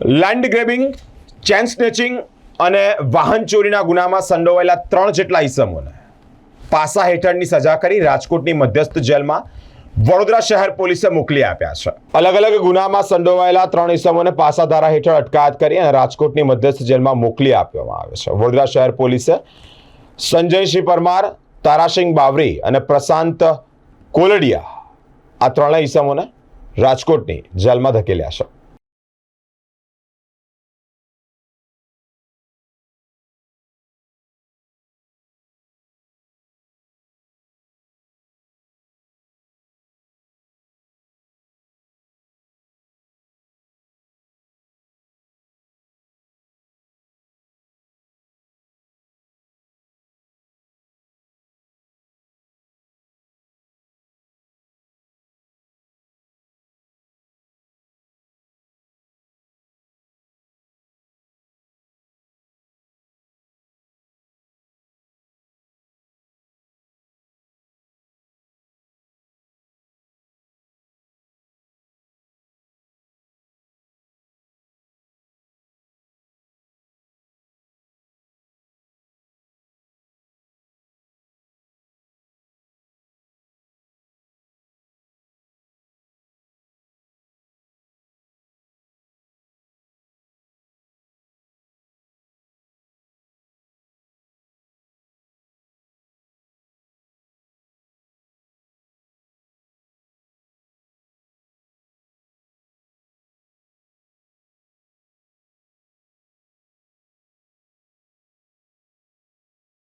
Land grabbing chain snatching અને વાહન ચોરીના ગુનામાં સંડોવાયેલા ત્રણ જેટલા ઇસમોને પાસા હેઠળની સજા કરી રાજકોટની મધ્યસ્થ જેલમાં વડોદરા શહેર પોલીસે મોકલી આપ્યા છે. અલગ અલગ ગુનામાં સંડોવાયેલા ત્રણ ઇસમોને પાસા ધારા હેઠળ અટકાયત કરી અને રાજકોટની મધ્યસ્થ જેલમાં મોકલી આપવામાં આવે છે. વડોદરા શહેર પોલીસે સંજયસિંહ પરમાર, તારાસિંહ બાવરી અને પ્રશાંત કોલડિયા આ ત્રણેય ઇસમોને રાજકોટની જેલમાં ધકેલ્યા છે.